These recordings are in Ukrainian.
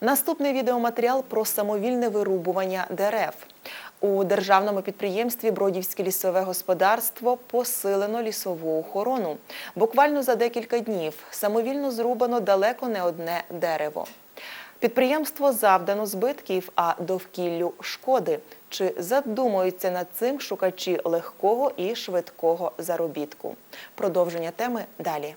Наступний відеоматеріал про самовільне вирубування дерев. У державному підприємстві Бродівське лісове господарство посилено лісову охорону. Буквально за декілька днів самовільно зрубано далеко не одне дерево. Підприємство завдано збитків, а довкіллю шкоди. Чи задумуються над цим шукачі легкого і швидкого заробітку? Продовження теми далі.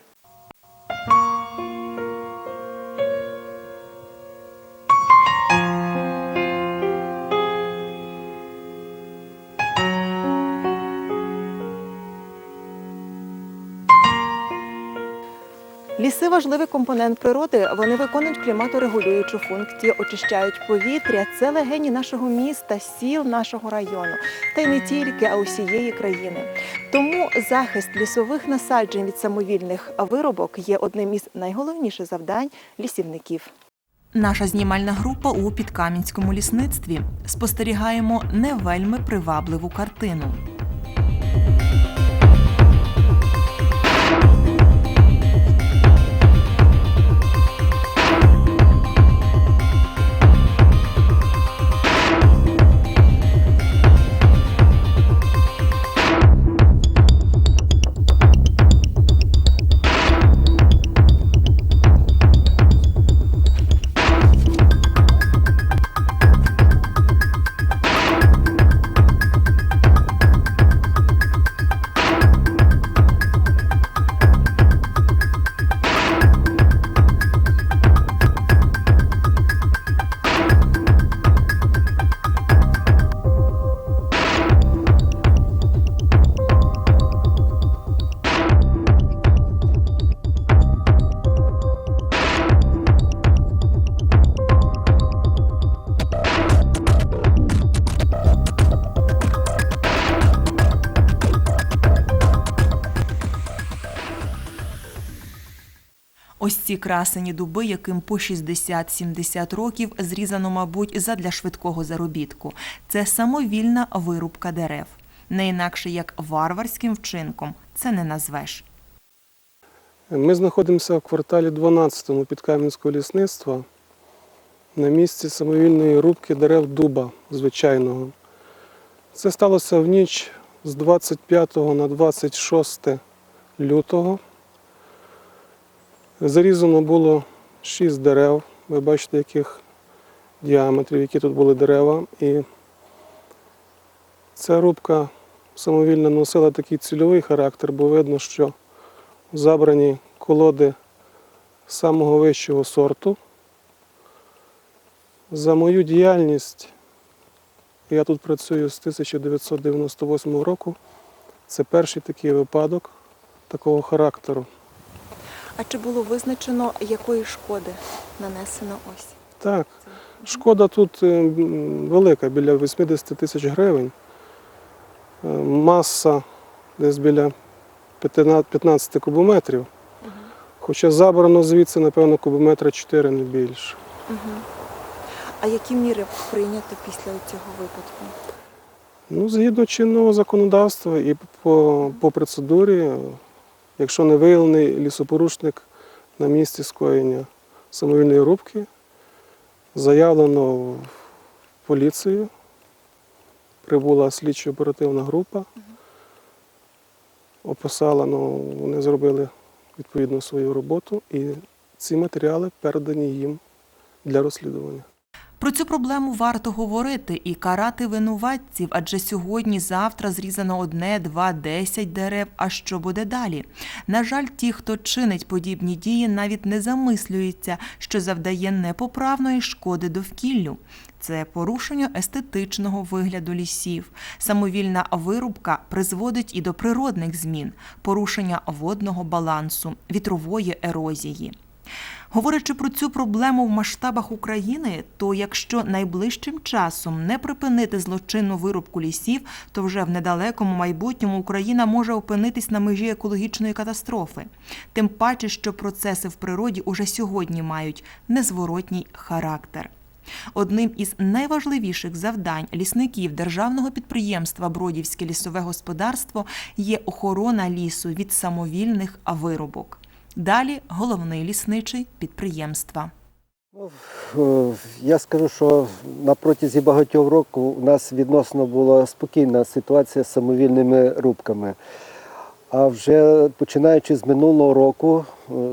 Ліси важливий компонент природи. Вони виконують кліматорегулюючу функцію, очищають повітря. Це легені нашого міста, сіл нашого району, та й не тільки, а усієї країни. Тому захист лісових насаджень від самовільних виробок є одним із найголовніших завдань лісівників. Наша знімальна група у підкам'янському лісництві спостерігаємо не вельми привабливу картину. Ось ці красені дуби, яким по 60-70 років зрізано, мабуть, задля швидкого заробітку. Це самовільна вирубка дерев. Не інакше як варварським вчинком це не назвеш. Ми знаходимося в кварталі 12 Підкам'янського лісництва на місці самовільної рубки дерев дуба звичайного. Це сталося в ніч з 25 на 26 лютого. Зарізано було 6 дерев. Ви бачите, яких діаметрів, які тут були дерева. І ця рубка самовільно носила такий цільовий характер, бо видно, що забрані колоди самого вищого сорту. За мою діяльність, я тут працюю з 1998 року, це перший такий випадок такого характеру. А чи було визначено, якої шкоди нанесено ось? Так, шкода тут е, велика, біля 80 тисяч гривень. Е, Маса десь біля 15 15 кубометрів. Хоча забрано звідси, напевно, кубометра 4 не більше. А які міри прийнято після цього випадку? Ну, згідно чинного законодавства і по, по процедурі, якщо не виявлений лісопорушник на місці скоєння самовільної рубки, заявлено в поліцію, прибула слідчо-оперативна група, описала, ну, вони зробили відповідно свою роботу і ці матеріали передані їм для розслідування. Про цю проблему варто говорити і карати винуватців, адже сьогодні, завтра зрізано одне, два, десять дерев. А що буде далі? На жаль, ті, хто чинить подібні дії, навіть не замислюються, що завдає непоправної шкоди довкіллю. Це порушення естетичного вигляду лісів. Самовільна вирубка призводить і до природних змін, порушення водного балансу, вітрової ерозії. Говорячи про цю проблему в масштабах України, то якщо найближчим часом не припинити злочинну вирубку лісів, то вже в недалекому майбутньому Україна може опинитись на межі екологічної катастрофи. Тим паче, що процеси в природі уже сьогодні мають незворотній характер. Одним із найважливіших завдань лісників державного підприємства Бродівське лісове господарство є охорона лісу від самовільних вирубок. Далі головний лісничий підприємства. Я скажу, що на протязі багатьох років у нас відносно була спокійна ситуація з самовільними рубками. А вже починаючи з минулого року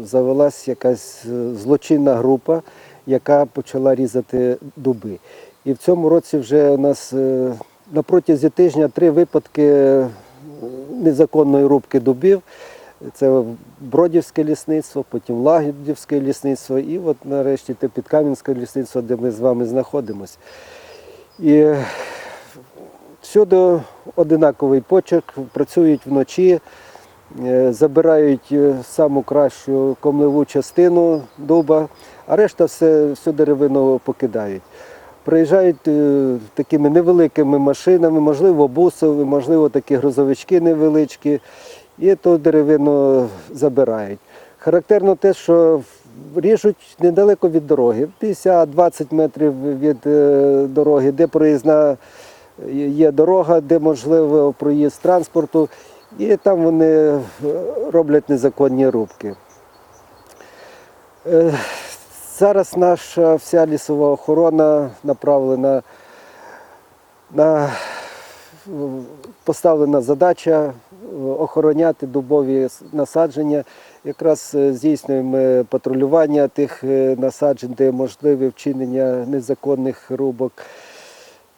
завелась якась е, злочинна група, яка почала різати дуби. І в цьому році вже у нас е, на протязі тижня три випадки е, незаконної рубки дубів. Це Бродівське лісництво, потім Лагідівське лісництво і от нарешті те Підкам'янське лісництво, де ми з вами знаходимося. І всюди одинаковий почерк, працюють вночі, е, забирають е, саму кращу комливу частину дуба, а решта все, всю деревину покидають. Приїжджають е, такими невеликими машинами, можливо, бусові, можливо, такі грузовички невеличкі, і ту деревину забирають. Характерно те, що ріжуть недалеко від дороги, 50-20 метрів від е, дороги, де проїзна є дорога, де можливо проїзд транспорту, і там вони е, роблять незаконні рубки. Е, Зараз наша вся лісова охорона направлена на поставлена задача е, охороняти дубові насадження. Якраз е, здійснюємо патрулювання тих е, насаджень, де можливе вчинення незаконних рубок.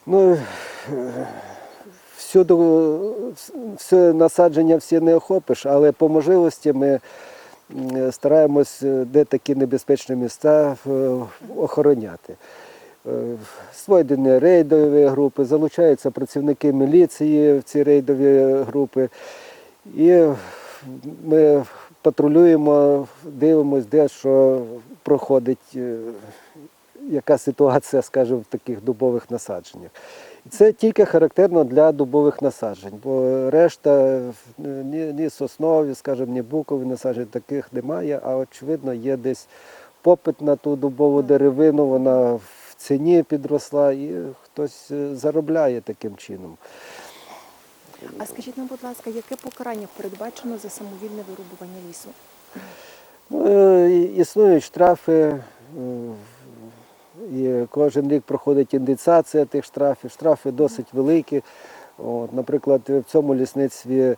Ну, е, всюди все насадження всі не охопиш, але по можливості ми стараємось де такі небезпечні місця е, охороняти. Е, рейдові групи, залучаються працівники міліції в ці рейдові групи. І ми патрулюємо, дивимося, де що проходить, е, яка ситуація, скажімо, в таких дубових насадженнях. І це тільки характерно для дубових насаджень, бо решта е, ні, ні соснові, скажімо, ні букові насаджень таких немає, а очевидно є десь попит на ту дубову деревину, вона в ціні підросла і хтось е, заробляє таким чином. А скажіть нам, будь ласка, яке покарання передбачено за самовільне вирубування лісу? Ну, е, існують штрафи, е, і кожен рік проходить індексація тих штрафів. Штрафи досить великі. От, наприклад, в цьому лісництві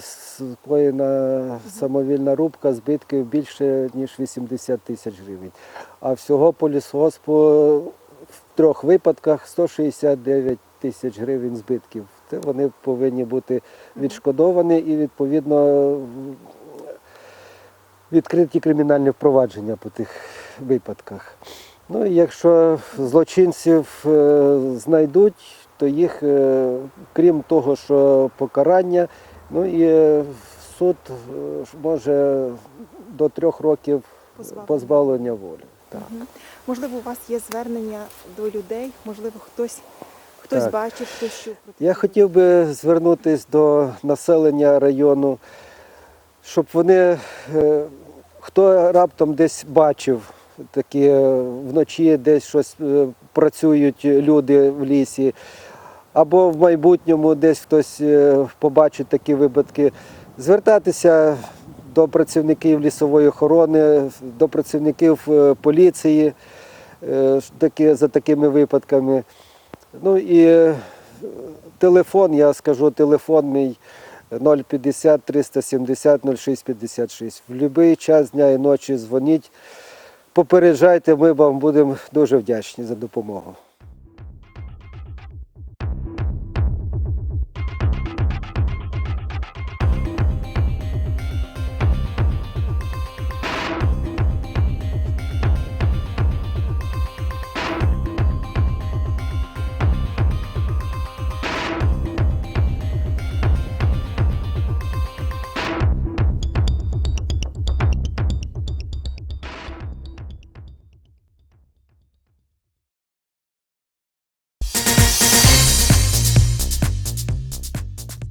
скоєна самовільна рубка збитків більше, ніж 80 тисяч гривень. А всього по лісгоспу в трьох випадках 169 тисяч гривень збитків. Це вони повинні бути відшкодовані і відповідно відкриті кримінальні впровадження по тих випадках. Ну, і якщо злочинців е, знайдуть, то їх, е, крім того, що покарання, ну і е, суд е, може до трьох років Позбавлення. позбавлення волі. Так. Мгм. Можливо, у вас є звернення до людей, можливо, хтось, хтось Так. бачив, хтось чув Я хотів би звернутися до населення району, щоб вони, е, хто раптом десь бачив такі вночі десь щось працюють люди в лісі, або в майбутньому десь хтось е, побачить такі випадки, звертатися до працівників лісової охорони, до працівників е, поліції е, такі, за такими випадками. Ну і телефон, я скажу, телефон мій 050 370 0656. В будь-який час дня і ночі дзвоніть, попереджайте, ми вам будемо дуже вдячні за допомогу.